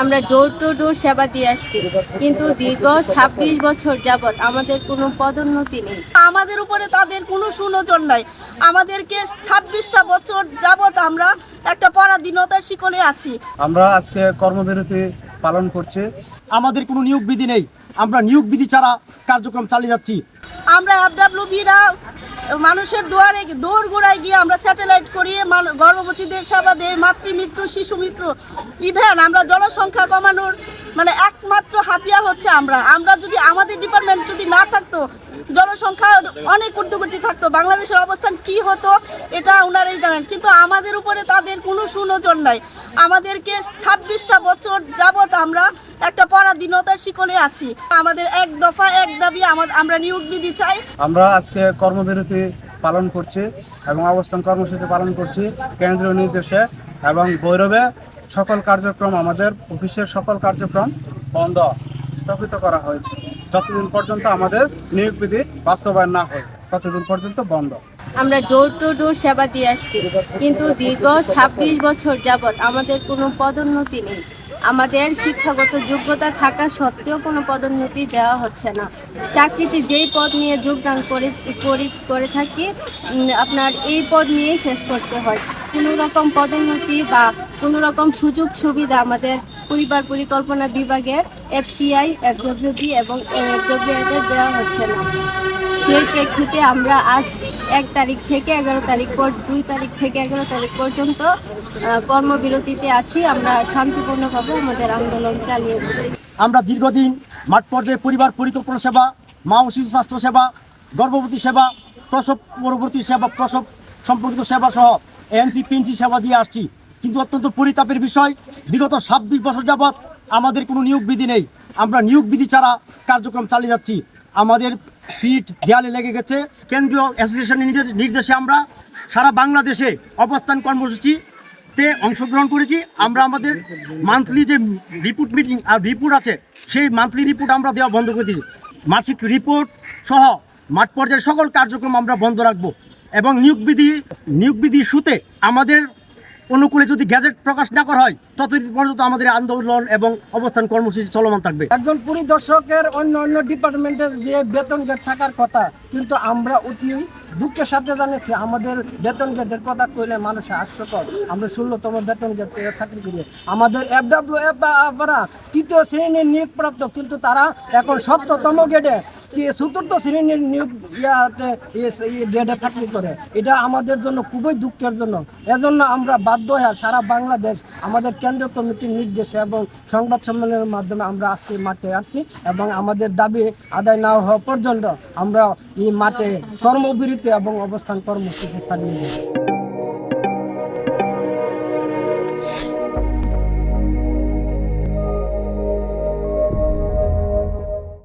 আমরা door to ডোর সেবা দিয়ে আসছি। কিন্তু দীর্ঘ ছাব্বিশ বছর যাবৎ আমাদের কোনো পদোন্নতি নেই। আমাদের উপরে তাদের কোনো সুনজর নাই। আমাদেরকে ছাব্বিশটা বছর যাবৎ আমরা একটা পরাধীনতার শিকলে আছি। আমরা আজকে কর্মবিরতি পালন করছি। আমাদের কোনো নিয়োগ বিধি নেই। আমরা নিয়োগ বিধি ছাড়া কার্যক্রম চালিয়ে যাচ্ছি। আমরা এফডাব্লিউবিরা মানুষের দুয়ারে দৌড় গোড়ায় গিয়ে আমরা স্যাটেলাইট করিয়ে গর্ভবতীদের সেবা দেয় মাতৃমিত্র শিশু মিত্র ইভেন আমরা জনসংখ্যা কমানোর মানে একমাত্র হাতিয়ার হচ্ছে আমরা। আমরা যদি আমাদের ডিপার্টমেন্ট যদি না থাকতো, জনসংখ্যা অনেক উর্ধগতি থাকতো, বাংলাদেশের অবস্থান কি হতো এটা ওনারাই জানেন। কিন্তু আমাদের উপরে তাদের কোনো সুনজর নাই। আমাদেরকে ছাব্বিশটা বছর যাবত আমরা একটা পরাধীনতার শিকলে আছি। আমাদের এক দফা, এক দাবি আমরা নিয়োগ বিধি চাই। আমরা আজকে কর্মবিরতি পালন করছি এবং অবস্থান কর্মসূচি পালন করছি কেন্দ্রীয় নির্দেশে এবং ভৈরবে সকল কার্যক্রম আমাদের অফিসের সকল কার্যক্রম বন্ধ স্থগিত করা হয়েছে। যতদিন পর্যন্ত আমাদের নিয়োগ বিধি বাস্তবায়ন না হয়, ততদিন পর্যন্ত বন্ধ। আমরা ডোর টু ডোর সেবা দিয়ে আসছি। কিন্তু দীর্ঘ ছাব্বিশ বছর যাবৎ আমাদের কোনো পদোন্নতি নেই। আমাদের শিক্ষাগত যোগ্যতা থাকা সত্ত্বেও কোনো পদোন্নতি দেওয়া হচ্ছে না। চাকরিতে যেই পদ নিয়ে যোগদান করে, করি, করে থাকি আপনার এই পদ নিয়ে শেষ করতে হয়। কোনো রকম পদোন্নতি বা কোনো রকম সুযোগ সুবিধা আমাদের পরিবার পরিকল্পনা বিভাগের এফটিআই এফডব্লিউডি এবং এফডব্লিউএদের দেওয়া হচ্ছে না। সেই প্রেক্ষিতে আমরা আজ এক তারিখ থেকে এগারো তারিখ দুই তারিখ থেকে এগারো তারিখ পর্যন্ত কর্মবিরতিতে আছি। আমরা শান্তিপূর্ণভাবে আমাদের আন্দোলন চালিয়ে আমরা দীর্ঘদিন মাঠ পর্যায়ে পরিবার পরিকল্পনা সেবা, মা ও শিশু স্বাস্থ্য সেবা, গর্ভবতী সেবা, প্রসব পরবর্তী সেবা, প্রসব সম্পর্কিত সেবা সহ এনসি, পিএনসি সেবা দিয়ে আসছি। কিন্তু অত্যন্ত পরিতাপের বিষয়। বিগত ছাব্বিশ বছর যাবৎ আমাদের কোনো নিয়োগ বিধি নেই। আমরা নিয়োগ বিধি ছাড়া কার্যক্রম চালিয়ে যাচ্ছি। আমাদের পিঠ দেয়ালে লেগে গেছে। কেন্দ্রীয় অ্যাসোসিয়েশনের নির্দে- নির্দেশে আমরা সারা বাংলাদেশে অবস্থান কর্মসূচি তে অংশগ্রহণ করেছি। আমরা আমাদের মান্থলি যে রিপোর্ট মিটিং আর রিপোর্ট আছে, সেই মান্থলি রিপোর্ট আমরা দেওয়া বন্ধ করে দিই মাসিক রিপোর্ট সহ মাঠ পর্যায়ের সকল কার্যক্রম আমরা বন্ধ রাখব। এবং নিয়োগ বিধি নিয়োগ বিধি ইস্যুতে আমাদের অনুকূলে যদি গ্যাজেট প্রকাশ না করা হয় ততদিন পর্যন্ত আমাদের আন্দোলন এবং অবস্থান কর্মসূচি চলমান থাকবে একজন পরিদর্শকের অন্য অন্য ডিপার্টমেন্টের যে বেতন গেট থাকার কথা কিন্তু আমরা অতি দুঃখের সাথে জানিয়েছি আমাদের বেতন গেটের কথা কইলে মানুষের হাস্যকর আমরা ষোলোতম বেতন গেট চাকরি করি আমাদের এফডাব্লিউ এফ তৃতীয় শ্রেণির নিয়োগপ্রাপ্ত কিন্তু তারা এখন সতেরোতম গেটে চতুর্থ শ্রেণির নিয়োগ ইয়াতে গেটে চাকরি করে। এটা আমাদের জন্য খুবই দুঃখের জন্য। এজন্য আমরা বাধ্য হয়ে সারা বাংলাদেশ আমাদের কেন্দ্রীয় কমিটির নির্দেশে এবং সংবাদ সম্মেলনের মাধ্যমে আমরা আজকে মাঠে আসছি এবং আমাদের দাবি আদায় না হওয়া পর্যন্ত আমরা এই মাঠে কর্মবিরতি এবং অবস্থান কর্মসূচি চালিয়ে যাই